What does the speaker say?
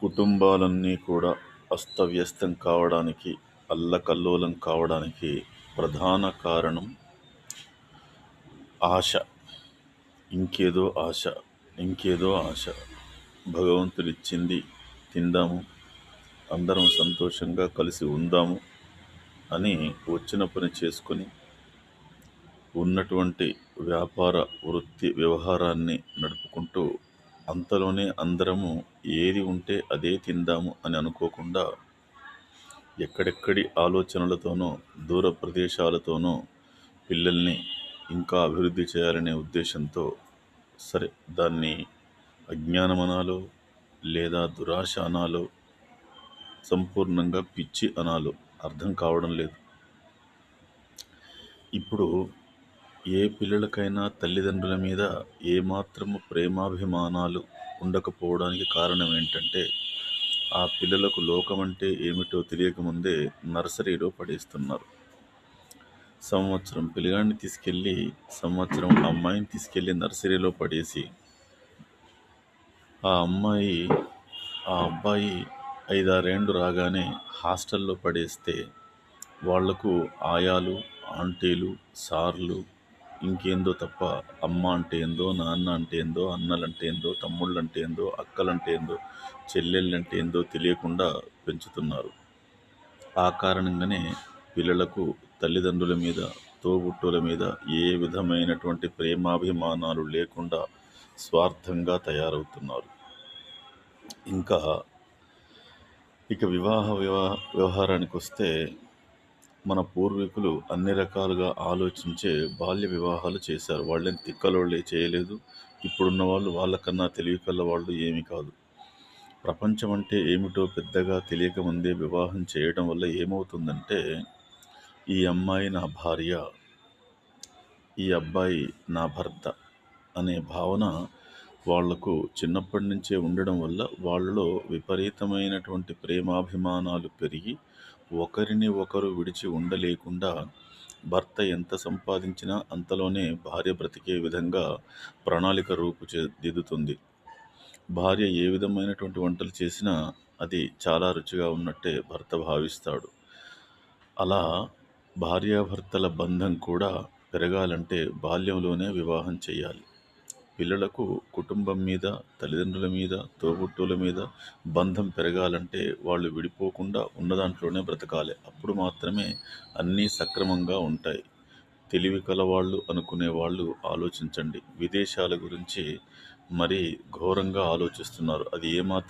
కుటుంబాలన్నీ కూడా అస్తవ్యస్తం కావడానికి అల్లకల్లోలం కావడానికి ప్రధాన కారణం ఆశ. ఇంకేదో ఆశ ఇంకేదో ఆశ. భగవంతుడు ఇచ్చింది తిందాము అందరం సంతోషంగా కలిసి ఉందాము అని వచ్చిన పని చేసుకొని ఉన్నటువంటి వ్యాపార వృత్తి వ్యవహారాన్ని నడుపుకుంటూ అంతలోనే అందరము ఏది ఉంటే అదే తిందాము అని అనుకోకుండా ఎక్కడెక్కడి ఆలోచనలతోనో దూర ప్రదేశాలతోనో పిల్లల్ని ఇంకా అభివృద్ధి చేయాలనే ఉద్దేశంతో సరే దాన్ని అజ్ఞానమనాలో లేదా దురాశ అనాలో సంపూర్ణంగా పిచ్చి అనాలో అర్థం కావడం లేదు. ఇప్పుడు ఏ పిల్లలకైనా తల్లిదండ్రుల మీద ఏమాత్రము ప్రేమాభిమానాలు ఉండకపోవడానికి కారణం ఏంటంటే ఆ పిల్లలకు లోకం అంటే ఏమిటో తెలియకముందే నర్సరీలో పడేస్తున్నారు. సంవత్సరం పిల్లగాడిని తీసుకెళ్ళి సంవత్సరం అమ్మాయిని తీసుకెళ్ళి నర్సరీలో పడేసి ఆ అమ్మాయి ఆ అబ్బాయి ఐదారేండు రాగానే హాస్టల్లో పడేస్తే వాళ్ళకు ఆయాలు ఆంటీలు సార్లు ఇంకేందో తప్ప అమ్మ అంటే ఏందో నాన్న అంటే ఏందో అన్నలంటే ఏందో తమ్ముళ్ళు అంటే ఏందో అక్కలంటే ఏందో చెల్లెళ్ళంటే ఏందో తెలియకుండా పెంచుతున్నారు. ఆ కారణంగానే పిల్లలకు తల్లిదండ్రుల మీద తోబుట్టుల మీద ఏ విధమైనటువంటి ప్రేమాభిమానాలు లేకుండా స్వార్థంగా తయారవుతున్నారు. ఇంకా ఇక వివాహ వివాహ వ్యవహారానికి వస్తే మన పూర్వీకులు అన్ని రకాలుగా ఆలోచించే బాల్య వివాహాలు చేశారు. వాళ్ళని తిక్కలోళ్ళే చేయలేదు. ఇప్పుడున్న వాళ్ళు వాళ్ళకన్నా తెలివికల్ల వాళ్ళు ఏమీ కాదు. ప్రపంచం అంటే ఏమిటో పెద్దగా తెలియక ముందే వివాహం చేయడం వల్ల ఏమవుతుందంటే ఈ అమ్మాయి నా భార్య ఈ అబ్బాయి నా భర్త అనే భావన వాళ్ళకు చిన్నప్పటి నుంచే ఉండడం వల్ల వాళ్ళలో విపరీతమైనటువంటి ప్రేమాభిమానాలు పెరిగి ఒకరిని ఒకరు విడిచి ఉండలేకుండా భర్త ఎంత సంపాదించినా అంతలోనే భార్య బ్రతికే విధంగా ప్రణాళిక రూపు చే దిద్దుతుంది. భార్య ఏ విధమైనటువంటి వంటలు చేసినా అది చాలా రుచిగా ఉన్నట్టే భర్త భావిస్తాడు. అలా భార్యాభర్తల బంధం కూడా పెరగాలంటే బాల్యంలోనే వివాహం చేయాలి. పిల్లలకు కుటుంబం మీద తల్లిదండ్రుల మీద తోబుట్టువుల మీద బంధం పెరగాలంటే వాళ్ళు విడిపోకుండా ఉన్న దాంట్లోనే బ్రతకాలి. అప్పుడు మాత్రమే అన్నీ సక్రమంగా ఉంటాయి. తెలివి కలవాళ్ళు అనుకునే వాళ్ళు ఆలోచించండి. విదేశాల గురించి మరీ ఘోరంగా ఆలోచిస్తున్నారు. అది ఏమాత్రం